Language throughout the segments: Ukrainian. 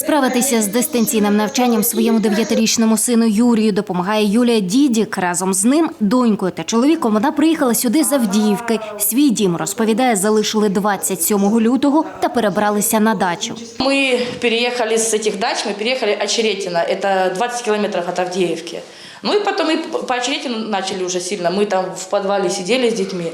Справитися з дистанційним навчанням своєму дев'ятирічному сину Юрію допомагає Юлія Дідік. Разом з ним, донькою та чоловіком, вона приїхала сюди з Авдіївки. Свій дім розповідає, залишили 27 лютого та перебралися на дачу. Мы переехали с этих дач, мы переехали Очеретино, это 20 километров от Авдеевки. Ну и потом мы по Очеретину начали уже сильно, мы там в подвале сидели с детьми.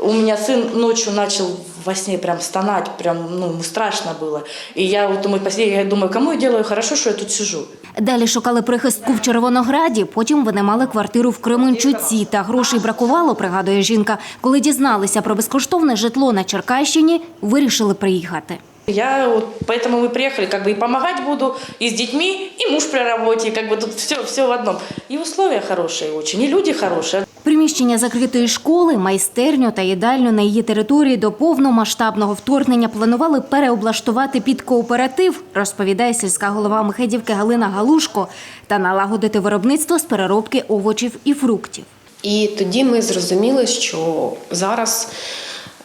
У меня сын ночью начал во сне прям стонать, прям, ну, ему страшно было. И я вот думаю, последний, я думаю, кому я делаю хорошо, что я тут сижу. Далі шукали прихистку в Червонограді. Потім вони мали квартиру в Кременчуці. Та грошей бракувало, пригадує жінка. Коли дізналися про безкоштовне житло на Черкащині, вирішили приїхати. Я вот, поэтому мы приехали, как бы и помогать буду, и с детьми, и муж при работе, как бы тут все, все в одном. И условия хорошие очень, и люди хорошие. Приміщення закритої школи, майстерню та їдальню на її території до повномасштабного вторгнення планували переоблаштувати під кооператив, розповідає сільська голова Михедівки Галина Галушко, та налагодити виробництво з переробки овочів і фруктів. І тоді ми зрозуміли, що зараз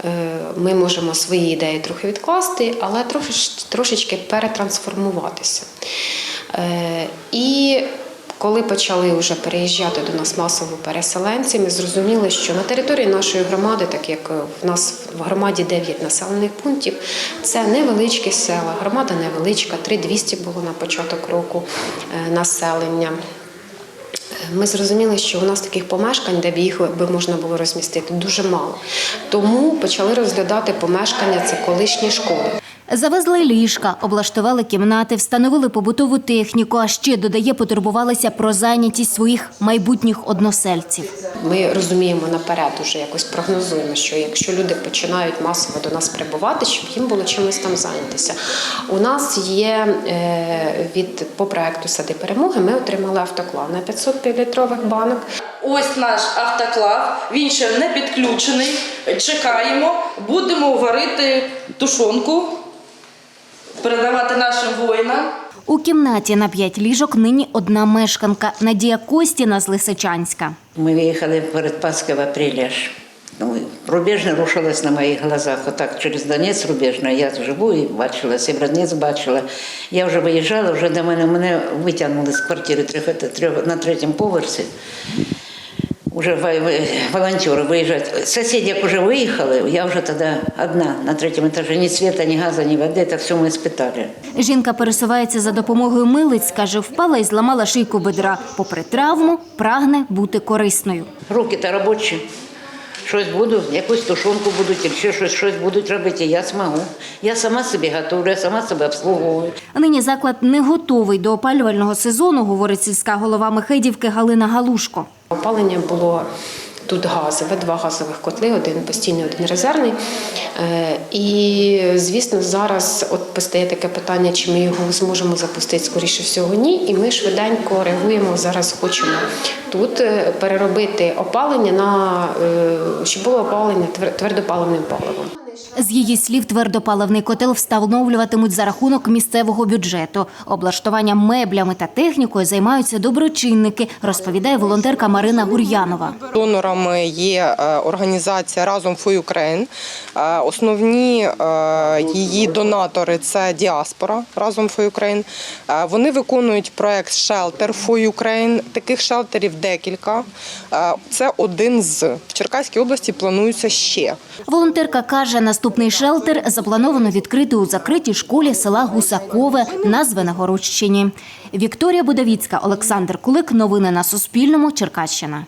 е, ми можемо свої ідеї трохи відкласти, але трош, трошечки перетрансформуватися. Е, І коли почали вже переїжджати до нас масово переселенці, ми зрозуміли, що на території нашої громади, так як в нас в громаді 9 населених пунктів, це невеличкі села. Громада невеличка, 3200 було на початок року е, населення. Ми зрозуміли, що у нас таких помешкань, де б їх би можна було розмістити, дуже мало. Тому почали розглядати помешкання це колишні школи. Завезли ліжка, облаштували кімнати, встановили побутову техніку, а ще, додає, потурбувалися про зайнятість своїх майбутніх односельців. Ми розуміємо наперед, уже якось прогнозуємо, що якщо люди починають масово до нас прибувати, щоб їм було чимось там зайнятися. У нас є е, від по проекту Сади перемоги. Ми отримали автоклав на 500 літрових банок. Ось наш автоклав, він ще не підключений. Чекаємо, будемо варити тушонку, передавати нашим воїнам. У кімнаті на п'ять ліжок нині одна мешканка Надія Костіна з Лисичанська. Мы выехали перед Пасхой в апреле аж. Ну, рубежне рушилось на моїх глазах. Отак через Донець рубежне. Я живу і бачила, Сєвєродонець бачила. Я вже виїжджала, вже до мене мене витягнули з квартири трьох, трьох, на третьому поверсі. Уже волонтеры виїжджають. Сусіди, як виїхали, я вже тоді одна на третьому етажі. Ні світа, ні газу, ні води, це все ми спитали. Жінка пересувається за допомогою милиць, каже, впала і зламала шийку бедра. Попри травму, прагне бути корисною. Руки то робочі. Щось буду, якусь тушонку будуть, чи ще щось, щось будуть робити, я змогу. Я сама собі готую, я сама себе обслуговую. Нині заклад не готовий до опалювального сезону, говорить сільська голова Михедівки Галина Галушко. Опалення було тут газове, два газових котли, один постійний, один резервний. Е, І, звісно, зараз от постає таке питання, чи ми його зможемо запустити, скоріше всього, ні. І ми швиденько реагуємо. Зараз хочемо тут е, переробити опалення на е, щоб було опалення твердопаливним паливом. З її слів, твердопаливний котел встановлюватимуть за рахунок місцевого бюджету. Облаштуванням меблями та технікою займаються доброчинники, розповідає волонтерка Марина Гур'янова. Донорами є е, організація Разом for Ukraine. Е, Основні е, її донатори це діаспора Разом for Ukraine. Вони виконують проект Shelter for Ukraine. Таких шелтерів декілька. Це один з в Черкаській області. Планується ще. Волонтерка каже, наступний шелтер заплановано відкрити у закритій школі села Гусакове на Звенигородщині. Вікторія Будавіцька, Олександр Кулик. Новини на Суспільному. Черкащина.